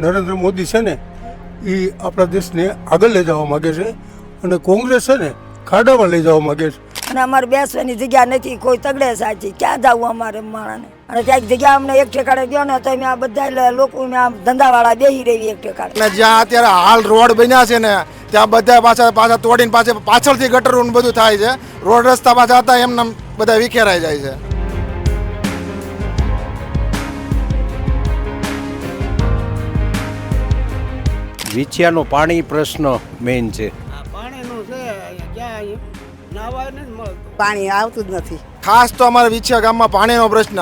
નરેન્દ્ર મોદી છે ને એ આપણા દેશને આગળ લઈ જવા માગે છે અને કોંગ્રેસ છે ને ખાડામાં લઈ જવા માગે છે. અને અમારે બેસવાની જગ્યા નથી કોઈ તગડે સાચી. ક્યાં જવું અમારે માણાને અને ક્યાંક જગ્યા અમને એક ઠેકાણે ગયો ને તો અમે આ બધા લોકો અમે આમ ધંધાવાળા બેહી રહી એક ઠેકાણે. અને જ્યાં અત્યારે હાલ રોડ બન્યા છે ને ત્યાં બધા પાછા પાછા તોડીને પાછા પાછળથી ગટરો બધું થાય છે. રોડ રસ્તા પાછા હતા એમને બધા વિખેરાઈ જાય છે. વિછિયાનો પાણી પ્રશ્ન મેઇન છે. પાણી આવતું જ નથી. ખાસ તો અમારા વિછિયા ગામમાં પાણીનો પ્રશ્ન.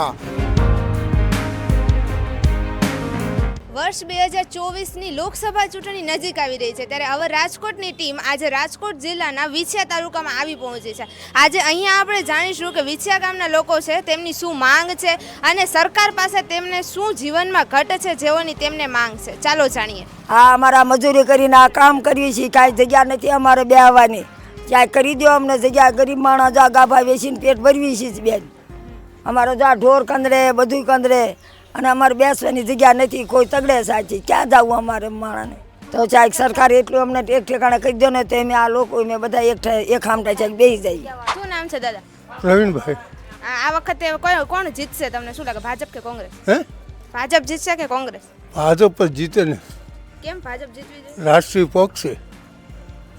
વર્ષ બે હજાર ચોવીસની લોકસભા ચૂંટણી નજીક આવી રહી છે ત્યારે હવે રાજકોટની ટીમ આજે રાજકોટ જિલ્લાના વિછિયા તાલુકામાં આવી પહોંચી છે. આજે અહીંયા આપણે જાણીશું કે વિછિયા ગામના લોકો છે, તેમની શું માંગ છે અને સરકાર પાસે તેમને શું જીવનમાં ઘટ છે જેઓની તેમને માંગ છે. ચાલો જાણીએ. હા, અમારા મજૂરી કરીને આ કામ કરીએ છીએ, કાંઈ જગ્યા નથી અમારે બેહવાની. ક્યાંય કરી દો અમને જગ્યા, ગરીબ માણસ જા ગાભા વેચીને પેટ ભરવી છીએ બેન. અમારો જો ઢોર કંદરે બધું કંદરે. અને અમારે બેસવાની જગ્યા નથી કોઈ તગડે સાચી. ક્યાં જવું અમારે માણસને તો ચાક સરકાર એટલું અમને એક ઠેકાણે કહી દો ને તો અમે આ લોકો અમે બધા એક એક હામટા ચાક બેસી જઈએ. શું નામ છે દાદા? પ્રવીણભાઈ. આ વખતે કોણ જીતશે તમને શું લાગે ભાજપ કે કોંગ્રેસ? હે? ભાજપ જીતશે કે કોંગ્રેસ? ભાજપ જ જીતે ને. કેમ ભાજપ જીતવી જોઈએ? રાષ્ટ્રીય પક્ષ છે.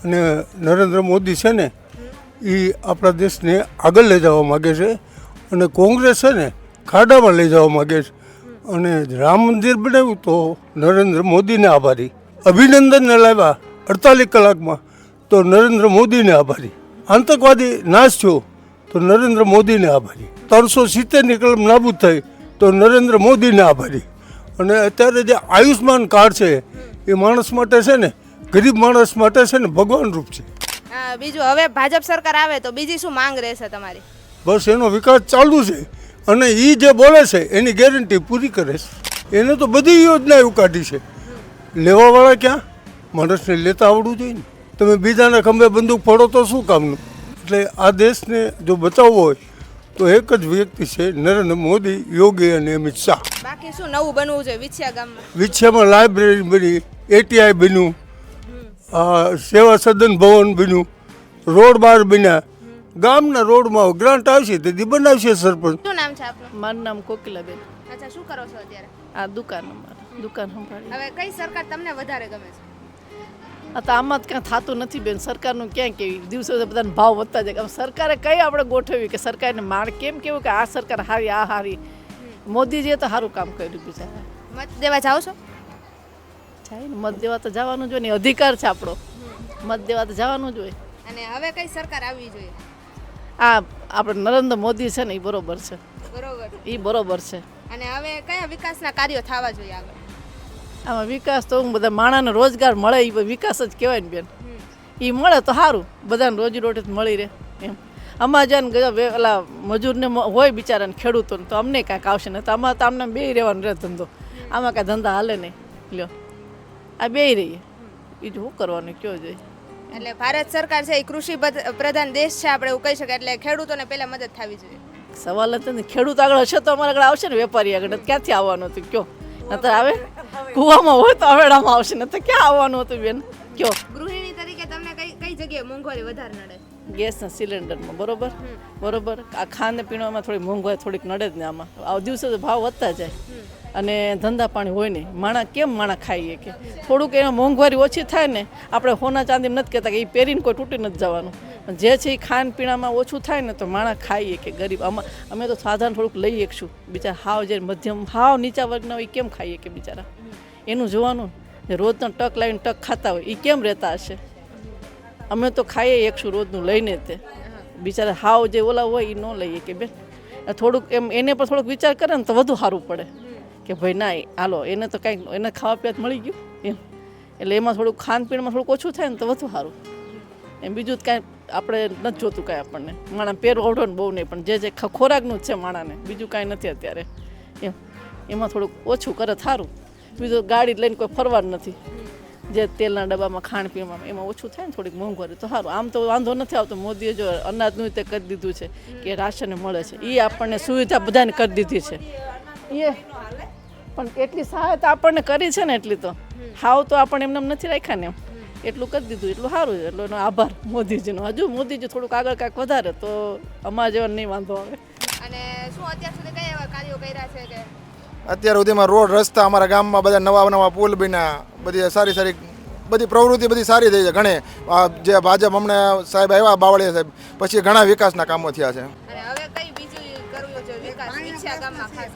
અને નરેન્દ્ર મોદી છે ને એ આપણા દેશને આગળ લઈ જવા માગે છે. અને કોંગ્રેસ છે ને ખાડામાં લઈ જવા માગે છે. અને રામ મંદિર બનાવ્યું તો નરેન્દ્ર મોદીને આભારી. અભિનંદનને લાવ્યા અડતાલીસ કલાકમાં. તો નરેન્દ્ર મોદીને આભારી. આતંકવાદી નાશ થયો તો નરેન્દ્ર મોદીને આભારી. ત્રણસો સિત્તેરની કલમ નાબૂદ થઈ તો નરેન્દ્ર મોદીને આભારી. અને અત્યારે જે આયુષ્માન કાર્ડ છે એ માણસ માટે છે ને ગરીબ માણસ માટે છે ને ભગવાન રૂપ છે. બીજું હવે ભાજપ સરકાર આવે તો બીજી શું માંગ રહેશે તમારી? બસ એનો વિકાસ ચાલુ છે. અને એ જે બોલે છે એની ગેરંટી પૂરી કરે છે. એને તો બધી યોજના એવું કાઢી છે. લેવાવાળા ક્યાં? માણસને લેતા આવડવું જોઈએ ને. તમે બીજાના ખંભે બંદૂક ફોડો તો શું કામનું? એટલે આ દેશને જો બચાવવો હોય તો એક જ વ્યક્તિ છે નરેન્દ્ર મોદી યોગી અને અમિત શાહ. બાકી શું નવું બનવું જોઈએ વિછિયા ગામમાં? વિછિયામાં લાઇબ્રેરી બની એટીઆઈ બન્યું સેવા સદન ભવન બન્યું રોડ બાર બન્યા. ગામના રોડમાં ગ્રાન્ટ આવશે તેથી બનાવશે સરપંચ. નામ છે આપનું? મારું નામ કોકિલાબેન. અચ્છા શું કરો છો અત્યારે? આ દુકાન અમારે દુકાન સંભાળી હવે કઈ સરકાર તમને વધારે ગમે છે? આ તો આમાં જ કાંઈ થતું નથી બેન સરકારનું ક્યાં કેવી દિવસો બધાને ભાવ વધતા જાય. સરકારે કઈ આપણે ગોઠવ્યું કે સરકારને માણ કેમ કેવું કે આ સરકાર હારી આ હારી. મોદીજીએ તો સારું કામ કર્યું બિચારા મત દેવા જાઓ છો? જાય ને મત દેવા તો જવાનું જોઈએ ને અધિકાર છે આપણો. મત દેવા તો જવાનું જોઈએ અને હવે કઈ સરકાર આવવી જોઈએ? આ આપણે નરેન્દ્ર મોદી છે ને એ બરોબર છે. બરોબર. એ બરોબર છે. અને હવે કયા વિકાસના કાર્યો થવા જોઈએ આગળ? આમાં વિકાસ તો બધા માણસને રોજગાર મળે એ વિકાસ જ કહેવાય ને બેન. એ મળે તો સારું બધાને રોજી રોટી મળી રહે એમ. જેને ગજા ઓલા મજૂરને હોય બિચારાને ખેડૂતોને તો અમને કાંઈક આવશે ને તો અમારે તો આમને બે રહેવાનું રહે ધંધો. આમાં કાંઈ ધંધા હાલે નહીં. લ્યો. આ બે રહીએ. બીજું શું કરવાનું કયો જોઈએ. એટલે ભારત સરકાર છે એ કૃષિ પ્રધાન દેશ છે આપણે એવું કહી શકાય એટલે ખેડૂતોને પહેલાં મદદ થવી જોઈએ. સવાલ જ નથી ખેડૂત આગળ હશે તો અમારા આગળ આવશે ને વેપારી આગળ. ક્યાંથી આવવાનું હતું? કયો? નતર આવે? કૂવામાં હોય તો અવેડામાં આવશે ને તો ક્યાં આવવાનું હતું બેન? કયો? ગૃહિણી તરીકે તમને કઈ કઈ જગ્યાએ મોંઘવારી વધારે નડે? ગેસના સિલિન્ડરમાં બરોબર? બરોબર? આ ખાને પીણવામાં થોડી મોંઘવારી થોડીક નડે જ ને આમાં. આ દિવસે તો ભાવ વધતા જાય. અને ધંધા પાણી હોય નહીં. માણા કેમ માણા ખાઈએ કે? થોડુંક એમાં મોંઘવારી ઓછી થાય ને આપણે હોના ચાંદી નથી કહેતા કે એ પહેરીને કોઈ તૂટી નથી જવાનું. પણ જે છે એ ખાન પીણામાં ઓછું થાય ને તો માણસ ખાઈએ કે ગરીબ. અમે અમે તો સાધારણ થોડુંક લઈ શકશું. બિચારા હાવ જે મધ્યમ, હાવ નીચા વર્ગના હોય કેમ ખાઈએ કે બિચારા? એનું જોવાનું રોજનો ટક લાવીને ટક ખાતા હોય એ કેમ રહેતા હશે? અમે તો ખાઈએ એકશું રોજનું લઈને તે. બિચારા હાવ જે ઓલા હોય એ ન લઈએ કે બેન. થોડુંક એમ એને પણ થોડુંક વિચાર કરે ને તો વધુ સારું પડે. કે ભાઈ ના હાલો, એને તો કાંઈક એને ખાવા પીવા મળી ગયું એમ. એટલે એમાં થોડુંક ખાનપીણમાં થોડુંક ઓછું થાય ને તો વધુ સારું. એમ બીજું કાંઈ આપણે નથી જોતું કાંઈ આપણને. માણા પેર ઓઢો ને બહુ નહીં, પણ જે જે ખોરાકનું જ છે માણાને, બીજું કાંઈ નથી અત્યારે. એમ. એમાં થોડુંક ઓછું કરે સારું બીજું ગાડી લઈને કોઈ ફરવા જ નથી. જે તેલના ડબ્બામાં, ખાણ પીવામાં એમાં ઓછું થાય ને થોડીક મોંઘવારી, તો સારું. આમ તો વાંધો નથી આવતો. મોદીએ જો અનાજનું તે કરી દીધું છે કે રાશન મળે છે. એ આપણને સુવિધા બધાને કરી દીધી છે. એ. પણ એટલી સહાયતા આપણને કરી છે ને એટલી તો. હાવ તો આપણને એમને એમ નથી રાખ્યા ને એમ. એટલું કરી દીધું એટલું સારું છે. એટલો એનો આભાર મોદીજીનો. હજુ મોદીજી થોડુંક આગળ કાંઈક વધારે તો અમારા જેવા નહીં વાંધો આવે. અને શું અત્યાર સુધી કયા એવા કાર્યો કર્યા છે કે? અત્યાર સુધીમાં રોડ રસ્તા અમારા ગામમાં બધા નવા નવા પુલ બન્યા. બધી સારી સારી બધી પ્રવૃત્તિ બધી સારી થઈ છે. ઘણી જે ભાજપ હમણાં સાહેબ આવ્યા બાવળીયા સાહેબ પછી ઘણા વિકાસના કામો થયા છે. અને હવે કઈ બીજું કરવું છે? વિકાસ વિછ્યા ગામમાં ખાસ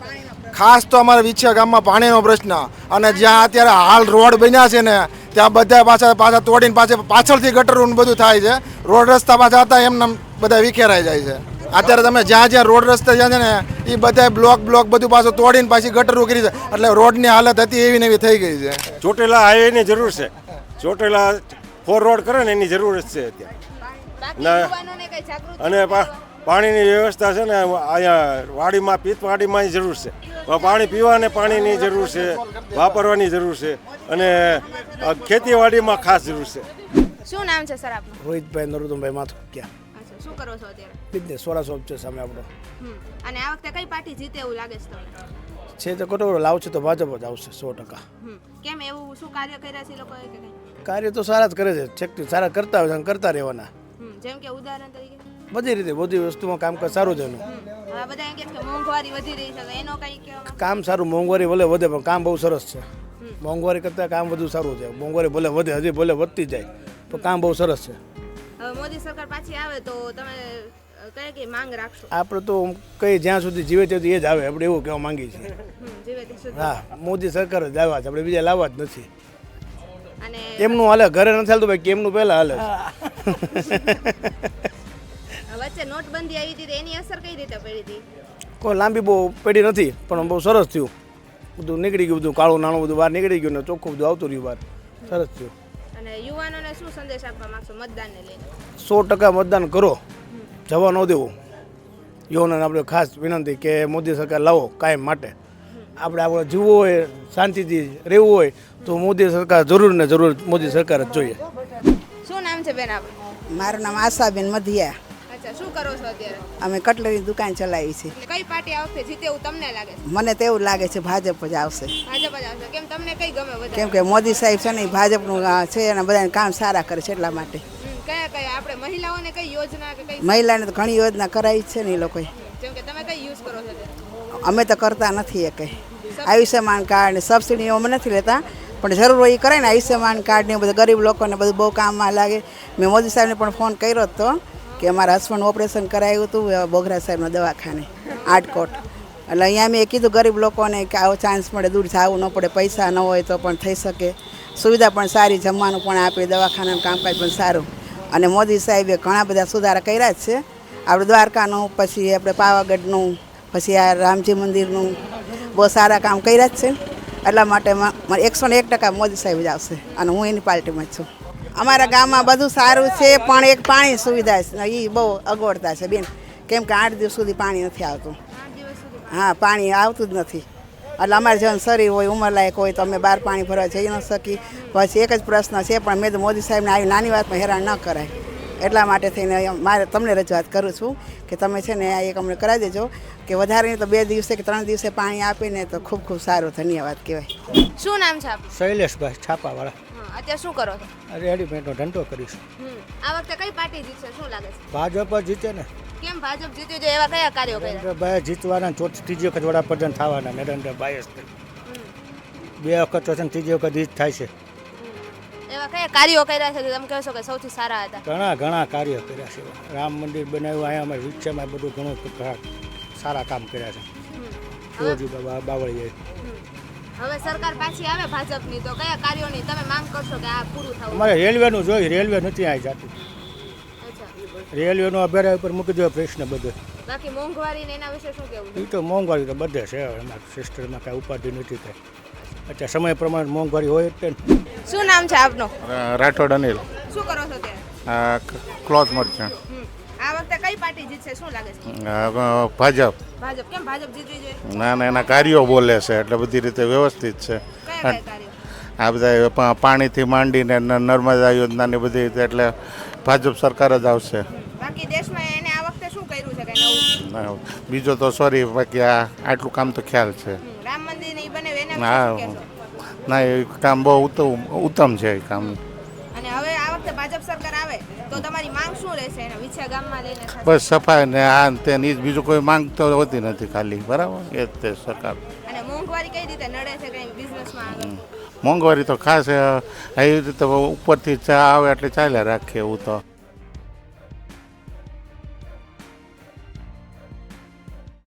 ખાસ તો અમારા વિછિયા ગામમાં પાણીનો પ્રશ્ન. અને જ્યાં અત્યારે હાલ રોડ બન્યા છે ને ત્યાં બધા પાછા પાછા તોડીને પાછા પાછળથી ગટરું બધું થાય છે. રોડ રસ્તા પાછા હતા એમને બધા વિખેરાઈ જાય છે. અત્યારે તમે જ્યાં જ્યાં રોડ રસ્તા જ્યાં છે ને એ બધા બ્લોક બ્લોક બધું પાછું તોડીને પાછી ગટરું કરી છે. એટલે રોડની હાલત હતી એવી ને એવી થઈ ગઈ છે. ચોટેલા હાઈવેની જરૂર છે. ચોટેલા ફોર રોડ કરે ને એની જરૂર છે અત્યારે. ના. યુવાનોને કઈ જાગૃત અને પા- પાણીની વ્યવસ્થા છે ને અહીંયા વાડીમાં પીતવાડીમાં જરૂર છે. પાણી પીવાને પાણીની જરૂર છે વાપરવાની જરૂર છે અને ખેતીવાડીમાં ખાસ જરૂર છે. શું નામ છે સર આપનું? રોહિતભાઈ નરોત્તમભાઈ માથુકિયા. ક્યાં શું કરો છો અત્યારે? બિઝનેસ સોળા શોપ છે સામે આપણો. અને આ વખતે કઈ પાર્ટી જીતે એવું લાગે છે તમને? છે તો કટોરો લાવશે તો ભાજપ જ આવશે સો ટકા. કેમ એવું શું કાર્ય કર્યા છે લોકોએ કાર્ય તો સારા જ કરે છે સારા કરતા હોય કરતા રહેવાના. જેમ કે ઉદાહરણ તરીકે? બધી રીતે બધી વસ્તુમાં કામકાજ સારું છે એનું. છે છે તો કામ સારું મોંઘવારી ભલે વધે પણ કામ બહુ સરસ છે. મોંઘવારી કરતાં કામ વધુ સારું છે. મોંઘવારી ભલે વધે હજી ભલે વધતી જાય પણ કામ બહુ સરસ છે. મોદી સરકાર પાછી આવે તો તમે કઈ કઈ માંગ રાખશો? આપણે તો કઈ જ્યાં સુધી જીવે ત્યાં સુધી એ જ આવે આપણે એવું કહેવા માંગીએ છીએ. તે હા મોદી સરકાર જ આવ્યા છે આપણે બીજા લાવવા જ નથી. એમનું હાલે ઘરે નથી હાલતું ભાઈ કેમનું પહેલાં હાલે છે. નોટબંધી આવી હતી તો એની અસર કઈ રીતે પડી હતી? કોઈ લાંબી બહુ પેઢી નથી પણ બહુ સરસ થયું. બધું નીકળી ગયું બધું કાળું નાણું બધું બહાર નીકળી ગયું ને ચોખ્ખું બધું આવતું રહ્યું બહાર. સરસ થયું. અને યુવાનોને શું સંદેશ આપવા માંગશો મતદાનને લઈને? સો ટકા મતદાન કરો. જવા ન દેવું. યુવાનોને આપણે ખાસ વિનંતી કે મોદી સરકાર લાવો કાયમ માટે. આપણે આપણે જીવવું હોય શાંતિથી રહેવું હોય તો મોદી સરકાર જરૂર ને જરૂર મોદી સરકાર જ જોઈએ. શું નામ છે બેન આપણું મારું નામ આશાબેન મધિયા. શું કરો છો અત્યારે? અમે કટલરી દુકાન ચલાવી છે કઈ પાર્ટી આવશે? જીતે એવું તમને લાગે છે? મને તો એવું લાગે છે ભાજપ જ આવશે. ભાજપ જ આવશે. કેમ તમને કઈ ગમે વધારે? કેમ કે મોદી સાહેબ છે ને ભાજપનું છે અને બધાને કામ સારા કરે છે એટલા માટે. કયા કયા? આપણે મહિલાઓને કઈ યોજના કે કઈ મહિલાને તો ઘણી યોજના કરાવી છે ને એ લોકોએ. જેમ કે તમે કઈ યુઝ કરો છો અમે તો કરતા નથી એ કંઈ. આયુષ્યમાન કાર્ડ ને સબસિડી અમે નથી લેતા પણ જરૂર હોય એ કરે ને આયુષ્યમાન કાર્ડ ને બધું ગરીબ લોકોને બધું બહુ કામમાં લાગે. મેં મોદી સાહેબને પણ ફોન કર્યો હતો કે અમારા હસબન્ડ ઓપરેશન કરાયું હતું બોગરા સાહેબના દવાખાને આટકોટ એટલે અહીંયા મેં કીધું ગરીબ લોકોને કે આવો ચાન્સ મળે, દૂર જવું ન પડે, પૈસા ન હોય તો પણ થઈ શકે. સુવિધા પણ સારી, જમવાનું પણ આપે, દવાખાનાનું કામકાજ પણ સારું. અને મોદી સાહેબે ઘણા બધા સુધારા કર્યા જ છે. આપણે દ્વારકાનું, પછી આપણે પાવાગઢનું, પછી આ રામજી મંદિરનું બહુ સારા કામ કર્યા જ છે. એટલા માટે એકસો ને એક ટકા મોદી સાહેબ જ આવશે અને હું એની પાર્ટીમાં જ છું. અમારા ગામમાં બધું સારું છે પણ એક પાણી સુવિધા છે. એ બહુ અગવડતા છે બેન. કેમ કે આઠ દિવસ સુધી પાણી નથી આવતું. હા પાણી આવતું જ નથી. એટલે અમારે જેવું શરીર હોય ઉંમરલાયક હોય તો અમે બહાર પાણી ભરવા જઈ ન શકી પછી એક જ પ્રશ્ન છે પણ મેં તો મોદી સાહેબને આવી નાની વાતમાં હેરાન ન કરાય. એટલા માટે થઈને મારે તમને રજૂઆત કરું છું કે તમે છે ને આ એક અમને કરાવી દેજો કે વધારે નહીં તો બે દિવસે કે ત્રણ દિવસે પાણી આપીને તો ખૂબ ખૂબ સારું ધન્યવાદ કહેવાય. શું નામ છે શૈલેષભાઈ છાપાવાળા. અત્યારે શું કરો છો? રેડીમેડનો ધંધો કરીશું. હમ. આ વખતે કઈ પાર્ટી જીતશે? શું લાગે છે? ભાજપ જ જીતે ને. કેમ ભાજપ જીત્યું છે એવા કયા કાર્યો કર્યા? નરેન્દ્રભાઈ જીતવાના ચોથી ત્રીજી વખત વડાપ્રધાન થવાના નરેન્દ્રભાઈ જ તે. બે વખત તો છે ને ત્રીજી વખત ઈ જ થાય છે. એવા કયા કાર્યો કર્યા છે જે તમે કહેશો કે સૌથી સારા હતા? ઘણા ઘણા કાર્ય કર્યા છે. રામ મંદિર બનાવ્યું અહીંયા અમારી વિક્ષામાં બધું ઘણું ઘણા સારા કામ કર્યા છે. શિવજી બાબા બાવળીએ હવે સરકાર પાછી આવે ભાજપની તો કયા કાર્યોની તમે માંગ કરશો કે આ પૂરું થવું? અમારે રેલવેનું જોઈ રેલવે નથી આવી જતી. અચ્છા. રેલવેનો અભ્યાર ઉપર મૂકી દો પ્રશ્ન બધે. બાકી મોંઘવારી ને એના વિશે શું કહેવું એ તો મોંઘવારી તો બધે છે અમારા સિસ્ટરમાં કાંઈ ઉપાધિ નથી થઈ અત્યારે સમય પ્રમાણે મોંઘવારી હોય જ તે શું નામ છે આપનું? રાઠોડ અનિલ. શું કરો છો ત્યાં ક્લોથ મર્ચન્ટ કઈ પાર્ટી જીતશે? શું લાગે છે? ભાજપ. ભાજપ. કેમ ભાજપ જીતવી જોઈએ ના ના એના કાર્યો બોલે છે એટલે બધી રીતે વ્યવસ્થિત છે. કયા કયા કાર્યો? આ બધા પાણીથી માંડીને નર્મદા યોજનાની બધી રીતે એટલે ભાજપ સરકાર જ આવશે. બાકી દેશમાં એને આ વખતે શું કર્યું છે કઈ નવું? બીજો તો સોરી બાકી આ આટલું કામ તો ખ્યાલ છે. રામ મંદિર બને હા. ના એ કામ બહુ ઉત્તમ ઉત્તમ છે એ કામ અને હવે આ વખતે ભાજપ સરકાર આવે તો તમારી માંગ શું રહેશે એના? વિછા ગામમાં લઈને બસ સફાઈ ને આ ને તે ને જ. બીજું કોઈ માંગ તો હોતી નથી ખાલી. બરાબર? એ જ તે સરકાર. અને મોંઘવારી કઈ રીતે નડે છે કઈ બિઝનેસમાં આગળ? મોંઘવારી તો ખાસ એવી રીતે ઉપરથી ચા આવે એટલે ચાલ્યા રાખીએ એવું તો.